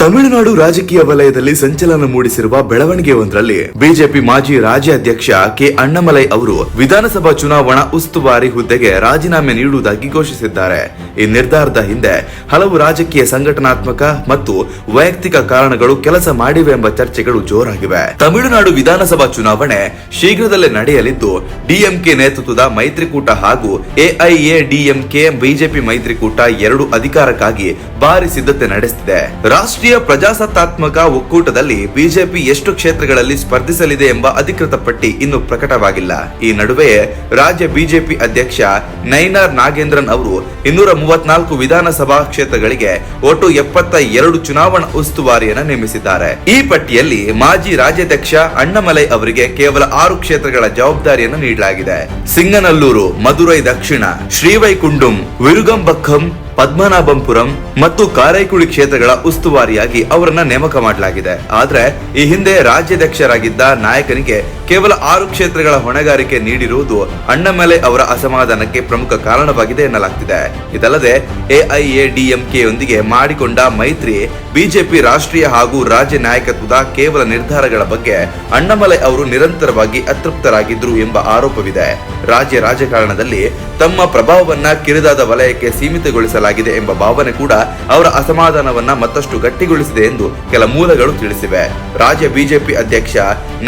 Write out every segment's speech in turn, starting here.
ತಮಿಳುನಾಡು ರಾಜಕೀಯ ವಲಯದಲ್ಲಿ ಸಂಚಲನ ಮೂಡಿಸಿರುವ ಬೆಳವಣಿಗೆ ಒಂದರಲ್ಲಿ ಬಿಜೆಪಿ ಮಾಜಿ ರಾಜ್ಯಾಧ್ಯಕ್ಷ ಕೆ ಅಣ್ಣಮಲೈ ಅವರು ವಿಧಾನಸಭಾ ಚುನಾವಣಾ ಉಸ್ತುವಾರಿ ಹುದ್ದೆಗೆ ರಾಜೀನಾಮೆ ನೀಡುವುದಾಗಿ ಘೋಷಿಸಿದ್ದಾರೆ. ಈ ನಿರ್ಧಾರದ ಹಿಂದೆ ಹಲವು ರಾಜಕೀಯ ಸಂಘಟನಾತ್ಮಕ ಮತ್ತು ವೈಯಕ್ತಿಕ ಕಾರಣಗಳು ಕೆಲಸ ಮಾಡಿವೆ ಎಂಬ ಚರ್ಚೆಗಳು ಜೋರಾಗಿವೆ. ತಮಿಳುನಾಡು ವಿಧಾನಸಭಾ ಚುನಾವಣೆ ಶೀಘ್ರದಲ್ಲೇ ನಡೆಯಲಿದ್ದು, ಡಿಎಂಕೆ ನೇತೃತ್ವದ ಮೈತ್ರಿಕೂಟ ಹಾಗೂ ಎಐಎ ಡಿಎಂಕೆ ಬಿಜೆಪಿ ಮೈತ್ರಿಕೂಟ ಎರಡು ಅಧಿಕಾರಕ್ಕಾಗಿ ಭಾರಿ ಸಿದ್ಧತೆ ನಡೆಸಿದೆ ರಾಷ್ಟ್ರೀಯ ಪ್ರಜಾಸತ್ತಾತ್ಮಕ ಒಕ್ಕೂಟದಲ್ಲಿ ಬಿಜೆಪಿ ಎಷ್ಟು ಕ್ಷೇತ್ರಗಳಲ್ಲಿ ಸ್ಪರ್ಧಿಸಲಿದೆ ಎಂಬ ಅಧಿಕೃತ ಪಟ್ಟಿ ಇನ್ನೂ ಪ್ರಕಟವಾಗಿಲ್ಲ. ಈ ನಡುವೆ ರಾಜ್ಯ ಬಿಜೆಪಿ ಅಧ್ಯಕ್ಷ ನೈನಾರ್ ನಾಗೇಂದ್ರನ್ ಅವರು ಇನ್ನೂರ ಮೂವತ್ನಾಲ್ಕು ವಿಧಾನಸಭಾ ಕ್ಷೇತ್ರಗಳಿಗೆ ಒಟ್ಟು ಎಪ್ಪತ್ತ ಎರಡು ಚುನಾವಣಾ ಉಸ್ತುವಾರಿಯನ್ನು ನೇಮಿಸಿದ್ದಾರೆ. ಈ ಪಟ್ಟಿಯಲ್ಲಿ ಮಾಜಿ ರಾಜ್ಯಾಧ್ಯಕ್ಷ ಅಣ್ಣಮಲೈ ಅವರಿಗೆ ಕೇವಲ ಆರು ಕ್ಷೇತ್ರಗಳ ಜವಾಬ್ದಾರಿಯನ್ನು ನೀಡಲಾಗಿದೆ. ಸಿಂಗನಲ್ಲೂರು, ಮಧುರೈ ದಕ್ಷಿಣ ಶ್ರೀವೈಕುಂಡುಂ ವಿರುಗಂಬಕ್ಕಂ ಪದ್ಮನಾಭಂಪುರಂ ಮತ್ತು ಕಾರೈಕುಳಿ ಕ್ಷೇತ್ರಗಳ ಉಸ್ತುವಾರಿಯಾಗಿ ಅವರನ್ನ ನೇಮಕ ಮಾಡಲಾಗಿದೆ. ಆದ್ರೆ ಈ ಹಿಂದೆ ರಾಜ್ಯಾಧ್ಯಕ್ಷರಾಗಿದ್ದ ನಾಯಕನಿಗೆ ಕೇವಲ ಆರು ಕ್ಷೇತ್ರಗಳ ಹೊಣೆಗಾರಿಕೆ ನೀಡಿರುವುದು ಅಣ್ಣಮಲೆ ಅವರ ಅಸಮಾಧಾನಕ್ಕೆ ಪ್ರಮುಖ ಕಾರಣವಾಗಿದೆ ಎನ್ನಲಾಗ್ತಿದೆ. ಇದಲ್ಲದೆ ಎಐಎಡಿಎಂಕೆಯೊಂದಿಗೆ ಮಾಡಿಕೊಂಡ ಮೈತ್ರಿ, ಬಿಜೆಪಿ ರಾಷ್ಟ್ರೀಯ ಹಾಗೂ ರಾಜ್ಯ ನಾಯಕತ್ವದ ಕೇವಲ ನಿರ್ಧಾರಗಳ ಬಗ್ಗೆ ಅಣ್ಣಮಲೆ ಅವರು ನಿರಂತರವಾಗಿ ಅತೃಪ್ತರಾಗಿದ್ರು ಎಂಬ ಆರೋಪವಿದೆ. ರಾಜ್ಯ ರಾಜಕಾರಣದಲ್ಲಿ ತಮ್ಮ ಪ್ರಭಾವವನ್ನ ಕಿರಿದಾದ ವಲಯಕ್ಕೆ ಸೀಮಿತಗೊಳಿಸಲಾಗಿದೆ ಎಂಬ ಭಾವನೆ ಕೂಡ ಅವರ ಅಸಮಾಧಾನವನ್ನ ಮತ್ತಷ್ಟು ಗಟ್ಟಿಗೊಳಿಸಿದೆ ಎಂದು ಕೆಲ ಮೂಲಗಳು ತಿಳಿಸಿವೆ. ರಾಜ್ಯ ಬಿಜೆಪಿ ಅಧ್ಯಕ್ಷ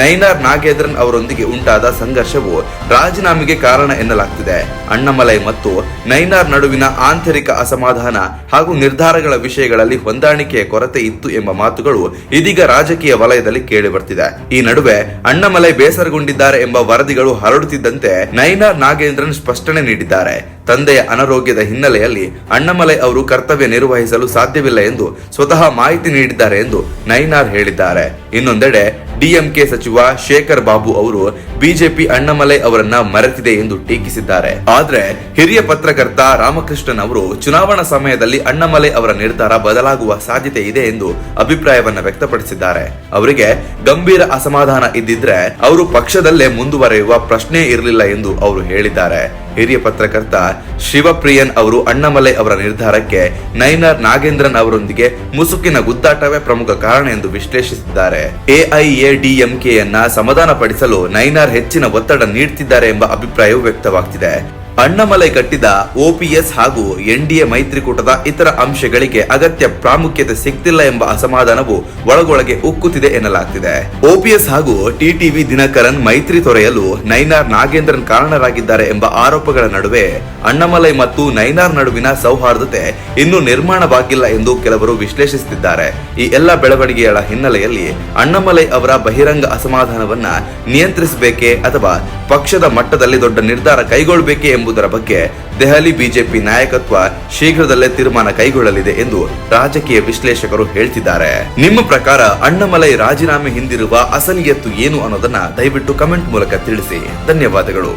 ನೈನಾರ್ ನಾಗೇಂದ್ರನ್ ಅವರೊಂದಿಗೆ ಉಂಟಾದ ಸಂಘರ್ಷವು ರಾಜೀನಾಮೆಗೆ ಕಾರಣ ಎನ್ನಲಾಗ್ತಿದೆ. ಅಣ್ಣಮಲೈ ಮತ್ತು ನೈನಾರ್ ನಡುವಿನ ಆಂತರಿಕ ಅಸಮಾಧಾನ ಹಾಗೂ ನಿರ್ಧಾರಗಳ ವಿಷಯಗಳಲ್ಲಿ ಹೊಂದಾಣಿಕೆಯ ಕೊರತೆ ಇತ್ತು ಎಂಬ ಮಾತುಗಳು ಇದೀಗ ರಾಜಕೀಯ ವಲಯದಲ್ಲಿ ಕೇಳಿಬರ್ತಿದೆ. ಈ ನಡುವೆ ಅಣ್ಣಮಲೈ ಬೇಸರಗೊಂಡಿದ್ದಾರೆ ಎಂಬ ವರದಿಗಳು ಹರಡುತ್ತಿದ್ದಂತೆ ನೈನಾರ್ ನಾಗೇಂದ್ರನ್ ಸ್ಪಷ್ಟನೆ ನೀಡಿದ್ದಾರೆ. ತಂದೆಯ ಅನಾರೋಗ್ಯದ ಹಿನ್ನೆಲೆಯಲ್ಲಿ ಅಣ್ಣಮಲೈ ಅವರು ಕರ್ತವ್ಯ ನಿರ್ವಹಿಸಲು ಸಾಧ್ಯವಿಲ್ಲ ಎಂದು ಸ್ವತಃ ಮಾಹಿತಿ ನೀಡಿದ್ದಾರೆ ಎಂದು ನೈನಾರ್ ಹೇಳಿದ್ದಾರೆ. ಇನ್ನೊಂದೆಡೆ ಡಿಎಂಕೆ ಸಚಿವ ಶೇಖರ್ ಬಾಬು ಅವರು ಬಿಜೆಪಿ ಅಣ್ಣಮಲೈ ಅವರನ್ನ ಮರೆತಿದೆ ಎಂದು ಟೀಕಿಸಿದ್ದಾರೆ. ಆದ್ರೆ ಹಿರಿಯ ಪತ್ರಕರ್ತ ರಾಮಕೃಷ್ಣನ್ ಅವರು ಚುನಾವಣಾ ಸಮಯದಲ್ಲಿ ಅಣ್ಣಮಲೈ ಅವರ ನಿರ್ಧಾರ ಬದಲಾಗುವ ಸಾಧ್ಯತೆ ಇದೆ ಎಂದು ಅಭಿಪ್ರಾಯವನ್ನ ವ್ಯಕ್ತಪಡಿಸಿದ್ದಾರೆ. ಅವರಿಗೆ ಗಂಭೀರ ಅಸಮಾಧಾನ ಇದ್ದಿದ್ರೆ ಅವರು ಪಕ್ಷದಲ್ಲೇ ಮುಂದುವರೆಯುವ ಪ್ರಶ್ನೆ ಇರಲಿಲ್ಲ ಎಂದು ಅವರು ಹೇಳಿದ್ದಾರೆ. ಹಿರಿಯ ಪತ್ರಕರ್ತ ಶಿವಪ್ರಿಯನ್ ಅವರು ಅಣ್ಣಮಲೈ ಅವರ ನಿರ್ಧಾರಕ್ಕೆ ನೈನರ್ ನಾಗೇಂದ್ರನ್ ಅವರೊಂದಿಗೆ ಮುಸುಕಿನ ಗುದ್ದಾಟವೇ ಪ್ರಮುಖ ಕಾರಣ ಎಂದು ವಿಶ್ಲೇಷಿಸಿದ್ದಾರೆ. ಎಐಎಡಿಎಂಕೆಯನ್ನ ಸಮಾಧಾನಪಡಿಸಲು ನೈನಾರ್ ಹೆಚ್ಚಿನ ಒತ್ತಡ ನೀಡುತ್ತಿದ್ದಾರೆ ಎಂಬ ಅಭಿಪ್ರಾಯವು ವ್ಯಕ್ತವಾಗ್ತಿದೆ. ಅಣ್ಣಮಲೈ ಕಟ್ಟಿದ ಓಪಿಎಸ್ ಹಾಗೂ ಎನ್ಡಿಎ ಮೈತ್ರಿಕೂಟದ ಇತರ ಅಂಶಗಳಿಗೆ ಅಗತ್ಯ ಪ್ರಾಮುಖ್ಯತೆ ಸಿಗ್ತಿಲ್ಲ ಎಂಬ ಅಸಮಾಧಾನವು ಒಳಗೊಳಗೆ ಉಕ್ಕುತ್ತಿದೆ ಎನ್ನಲಾಗ್ತಿದೆ. ಓಪಿಎಸ್ ಹಾಗೂ ಟಿಟಿವಿ ದಿನಕರನ್ ಮೈತ್ರಿ ತೊರೆಯಲು ನೈನಾರ್ ನಾಗೇಂದ್ರನ್ ಕಾರಣರಾಗಿದ್ದಾರೆ ಎಂಬ ಆರೋಪಗಳ ನಡುವೆ ಅಣ್ಣಮಲೈ ಮತ್ತು ನೈನಾರ್ ನಡುವಿನ ಸೌಹಾರ್ದತೆ ಇನ್ನೂ ನಿರ್ಮಾಣವಾಗಿಲ್ಲ ಎಂದು ಕೆಲವರು ವಿಶ್ಲೇಷಿಸುತ್ತಿದ್ದಾರೆ. ಈ ಎಲ್ಲ ಬೆಳವಣಿಗೆಗಳ ಹಿನ್ನೆಲೆಯಲ್ಲಿ ಅಣ್ಣಮಲೈ ಅವರ ಬಹಿರಂಗ ಅಸಮಾಧಾನವನ್ನ ನಿಯಂತ್ರಿಸಬೇಕೇ ಅಥವಾ ಪಕ್ಷದ ಮಟ್ಟದಲ್ಲಿ ದೊಡ್ಡ ನಿರ್ಧಾರ ಕೈಗೊಳ್ಳಬೇಕೇ ಎಂಬುದರ ಬಗ್ಗೆ ದೆಹಲಿ ಬಿಜೆಪಿ ನಾಯಕತ್ವ ಶೀಘ್ರದಲ್ಲೇ ತೀರ್ಮಾನ ಕೈಗೊಳ್ಳಲಿದೆ ಎಂದು ರಾಜಕೀಯ ವಿಶ್ಲೇಷಕರು ಹೇಳ್ತಿದ್ದಾರೆ. ನಿಮ್ಮ ಪ್ರಕಾರ ಅಣ್ಣಮಲೈ ರಾಜೀನಾಮೆ ಹಿಂದಿರುವ ಅಸಲಿಯತ್ತು ಏನು ಅನ್ನೋದನ್ನ ದಯವಿಟ್ಟು ಕಮೆಂಟ್ ಮೂಲಕ ತಿಳಿಸಿ. ಧನ್ಯವಾದಗಳು.